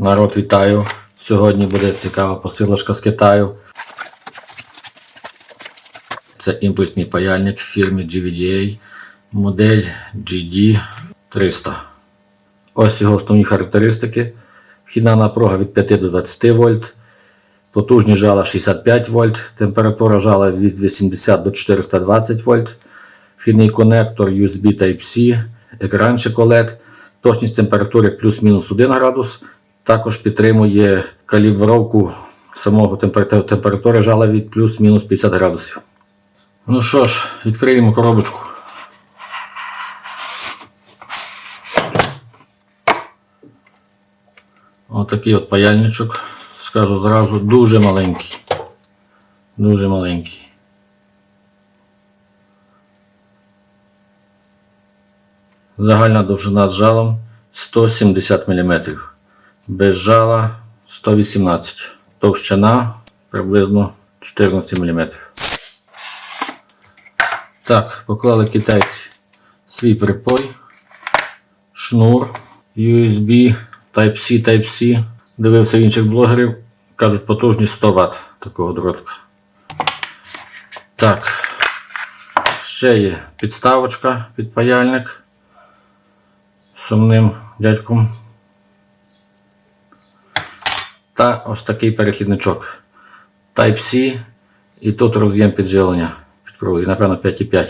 Народ вітаю. Сьогодні буде цікава посилочка з Китаю. Це імпульсний паяльник фірми GVDA, модель GD300. Ось його основні характеристики. Вхідна напруга від 5 до 20 вольт. Потужність жала 65 вольт, температура жала від 80 до 420 вольт. Вхідний конектор USB Type-C, екранчик OLED, точність температури плюс-мінус 1 градус. Також підтримує калібровку самого температури, температури жала від плюс-мінус 50 градусів. Ну що ж, відкриємо коробочку. Отакий от паяльничок, скажу зразу, дуже маленький. Дуже маленький. Загальна довжина з жалом 170 мм. Без жала 118 Товщина приблизно 14 мм. Так, поклали китайці свій припой, шнур, USB, Type-C, Type-C. Дивився інших блогерів, кажуть потужність 100 Вт такого дротка. Так, ще є підставочка під паяльник сумним дядьком. Та ось такий перехідничок. Type-C і тут роз'єм підживлення під кров'ю, напевно 5,5.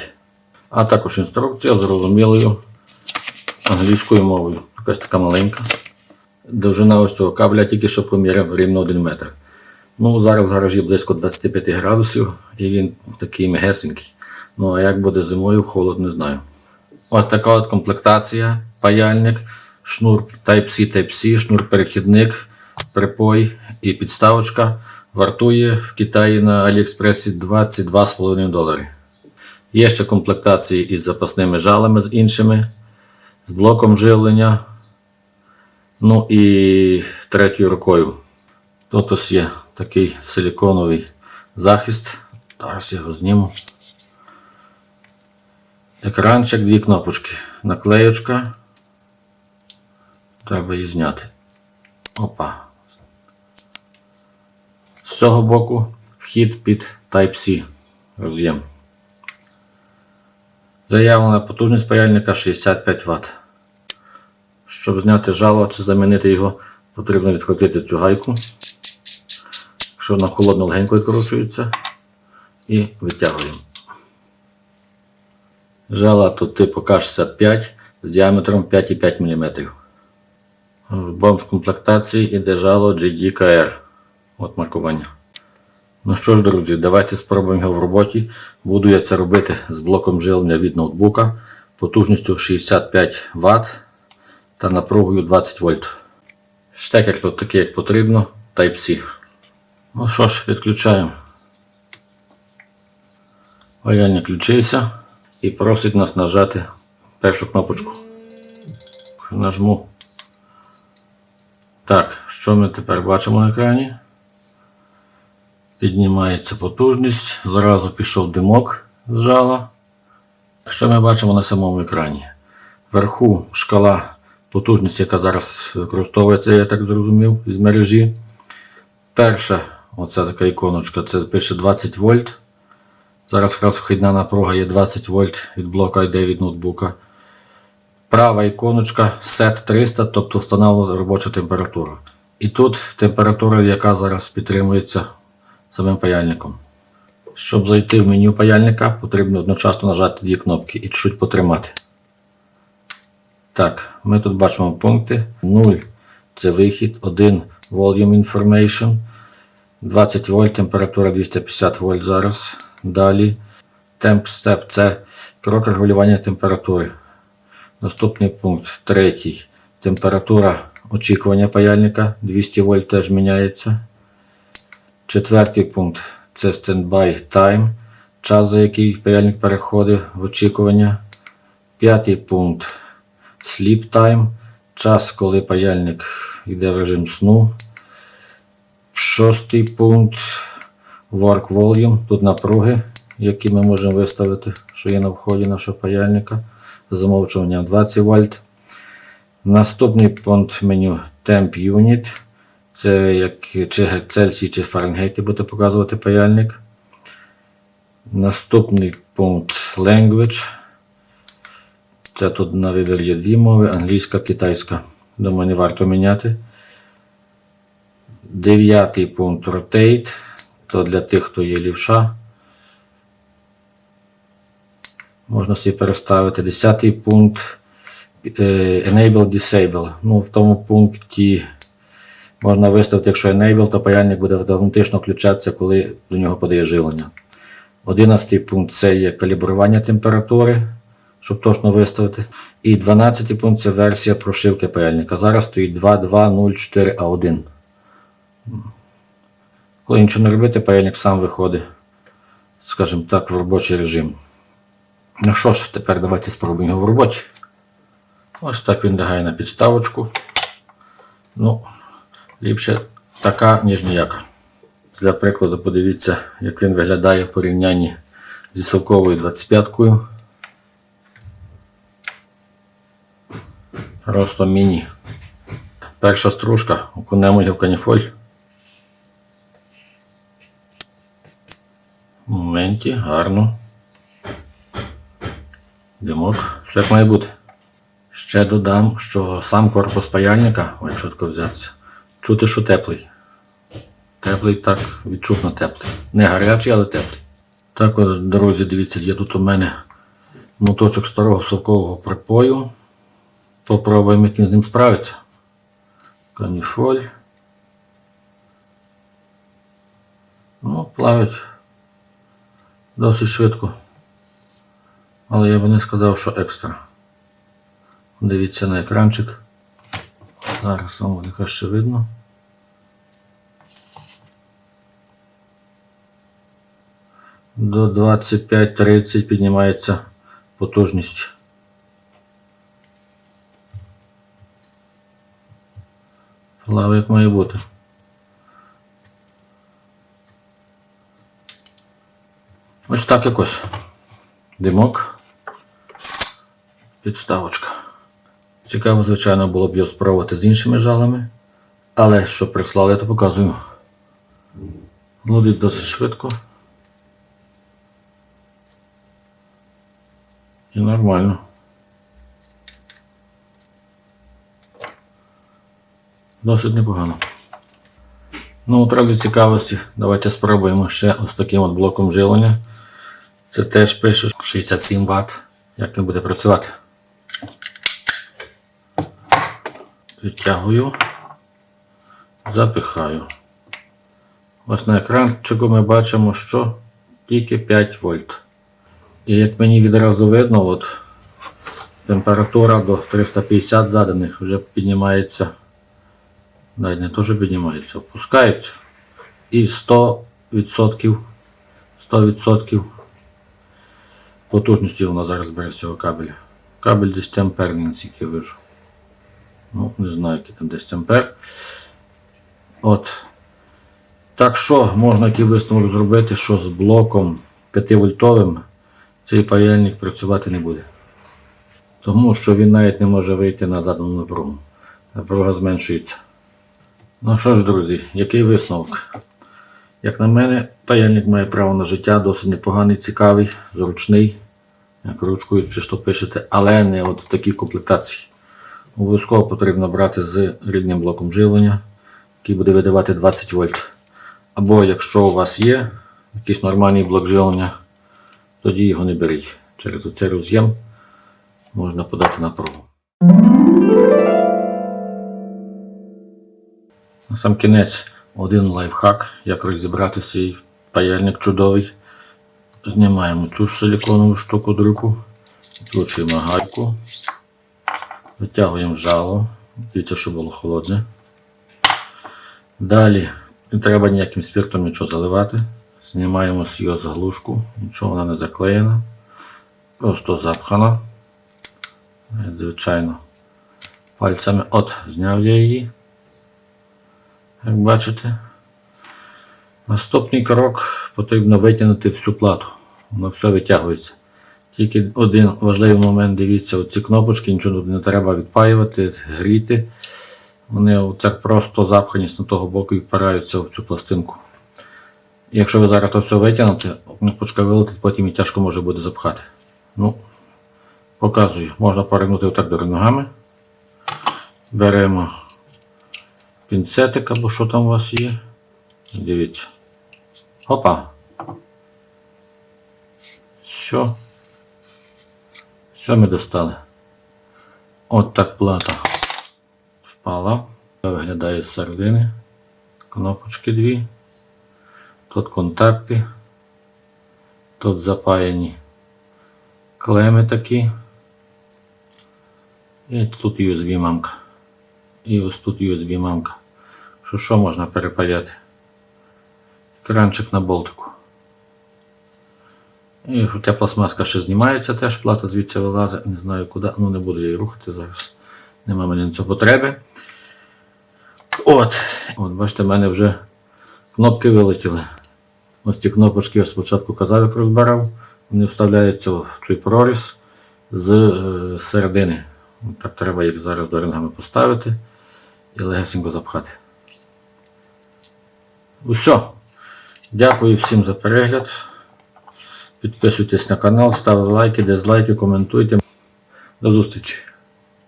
А також інструкція зрозумілою англійською мовою. Якась така маленька. Довжина ось цього кабеля тільки що поміряв рівно 1 метр. Ну, зараз в гаражі близько 25 градусів і він такий мегесенький. Ну а як буде зимою, холод не знаю. Ось така от комплектація, паяльник, шнур Type-C, Type-C, шнур перехідник, припой і підставочка вартує в Китаї на Аліекспресі 22,5 долари. Є ще комплектації із запасними жалами з іншими, з блоком живлення. Ну і третьою рукою. Тут ось є такий силіконовий захист. Зараз його зніму. Екранчик, дві кнопочки. Наклеючка. Треба її зняти. Опа. Цього боку вхід під Type-C роз'єм. Заявлена потужність паяльника 65 Вт. Щоб зняти жало чи замінити його, потрібно відкрутити цю гайку. Якщо вона холодно легенько відкручується. І витягуємо. Жала тут типу К65 з діаметром 5,5 мм. В бомж комплектації іде жало GDKR. От маркування. Ну що ж, друзі, давайте спробуємо його в роботі. Буду я це робити з блоком живлення від ноутбука потужністю 65 Вт та напругою 20 вольт. Штекер тут такий, як потрібно, Type-C. Ну що ж, відключаємо. Паяльник включився і просить нас нажати першу кнопочку. Нажму. Так, що ми тепер бачимо на екрані? Піднімається потужність, зразу пішов димок з жала. Що ми бачимо на самому екрані? Вверху шкала потужності, яка зараз використовується, я так зрозумів, з мережі. Перша, оця така іконочка, це пише 20 вольт. Зараз якраз вхідна напруга є 20 вольт від блока йде від ноутбука. Права іконочка SET 300, тобто встановлена робоча температура. І тут температура, яка зараз підтримується самим паяльником. Щоб зайти в меню паяльника, потрібно одночасно нажати дві кнопки і чуть потримати. Так, ми тут бачимо пункти. 0 це вихід, 1 Volume Information, 20 вольт, температура 250 вольт зараз. Далі Temp Step це крок регулювання температури. Наступний пункт, третій. Температура очікування паяльника 200 вольт теж міняється. Четвертий пункт це Standby Time, час, за який паяльник переходить в очікування. П'ятий пункт Sleep Time, час, коли паяльник йде в режим сну. Шостий пункт Work Volume, тут напруги, які ми можемо виставити, що є на вході нашого паяльника. Замовчування 20 вольт. Наступний пункт меню Temp Unit. Це як чи Цельсій, чи Фаренгейті буде показувати паяльник. Наступний пункт Language. Це тут на вибір є дві мови, англійська, китайська. Думаю, не варто міняти. Дев'ятий пункт Rotate. То для тих, хто є лівша. Можна собі переставити. Десятий пункт Enable Disable. Ну, в тому пункті можна виставити, якщо Enable, то паяльник буде автоматично включатися, коли до нього подає живлення. Одинадцятий пункт це є калібрування температури, щоб точно виставити. І 12 пункт це версія прошивки паяльника. Зараз стоїть 2.2.0.4А1. Коли нічого не робити, паяльник сам виходить, скажімо так, в робочий режим. Ну що ж, тепер давайте спробуємо його в роботі. Ось так він лягає на підставочку. Ну, ліпше така, ніж ніяка. Для прикладу, подивіться, як він виглядає в порівнянні зі совковою 25-кою. Просто міні. Перша стружка, окунемо його каніфоль. В моменті, гарно. Димок, все як має бути. Ще додам, що сам корпус паяльника, ой, чітко взятися, чути, що теплий. Теплий так, відчутно теплий. Не гарячий, але теплий. Так от, друзі, дивіться, є тут у мене моточок старого сокового припою. Попробуємо, як він з ним справиться. Каніфоль. Ну, плавить досить швидко. Але я би не сказав, що екстра. Дивіться на екранчик. Зараз вам буде краще видно. До 25-30 піднімається потужність. Плав як має бути. Ось так якось. Димок. Підставочка. Цікаво, звичайно, було б його спробувати з іншими жалами. Але що прислали, то показую. Лудить досить швидко. І нормально. Досить непогано. Ну, от ради цікавості, давайте спробуємо ще ось таким от блоком жилення. Це теж пише 67 Вт. Як він буде працювати? Відтягую, запихаю. Ось на екранчику ми бачимо, що тільки 5 вольт. І як мені відразу видно, от температура до 350 заданих вже піднімається. То, що піднімається, опускається. І 100%, 100% потужності вона зараз бере цього кабеля. Кабель десь темперний, наскільки вижу. Ну, не знаю, який там десь ампер. От. Так що можна який висновок зробити, що з блоком 5 вольтовим цей паяльник працювати не буде. Тому що він навіть не може вийти на задану напругу. Напруга зменшується. Ну що ж, друзі, який висновок? Як на мене, паяльник має право на життя, досить непоганий, цікавий, зручний, як ручкою що пишете, але не от в такій комплектації. Обов'язково потрібно брати з рідним блоком живлення, який буде видавати 20 вольт. Або якщо у вас є якийсь нормальний блок живлення, тоді його не беріть. Через оцей роз'єм можна подати напругу. На сам кінець один лайфхак, як розібрати свій паяльник чудовий. Знімаємо цю ж силіконову штуку друку, відкручуємо гайку. Витягуємо жало, дивіться, щоб було холодне. Далі не треба ніяким спиртом нічого заливати. Знімаємо з його заглушку, нічого вона не заклеєна. Просто запхана. Звичайно, пальцями от зняв я її. Як бачите. Наступний крок потрібно витягнути всю плату. Воно все витягується. Тільки один важливий момент, дивіться, оці кнопочки, нічого тут не треба відпаювати, гріти. Вони оце просто запхані з того боку і впираються в цю пластинку. Якщо ви зараз то все витягнете, кнопочка вилетить, потім і тяжко може буде запхати. Ну, показую. Можна перегнути отак до ногами. Беремо пінцетик або що там у вас є. Дивіться. Опа. Все. Все ми достали. От так плата впала. Виглядає з середини. Кнопочки дві. Тут контакти. Тут запаяні клеми такі. І тут USB мамка. І ось тут USB мамка. Що що можна перепаяти? Кранчик на болтику. І хоча пластмаска ще знімається теж, плата звідси вилазить, не знаю куди, ну не буду її рухати зараз. Нема мені на це потреби. От, от, бачите, в мене вже кнопки вилетіли. Ось ці кнопочки я спочатку казав, як розбирав. Вони вставляються в той проріз з е, середини. Так треба їх зараз до рингами поставити і легесенько запхати. Усе. Дякую всім за перегляд. Підписуйтесь на канал, ставте лайки, дизлайки, коментуйте. До зустрічі!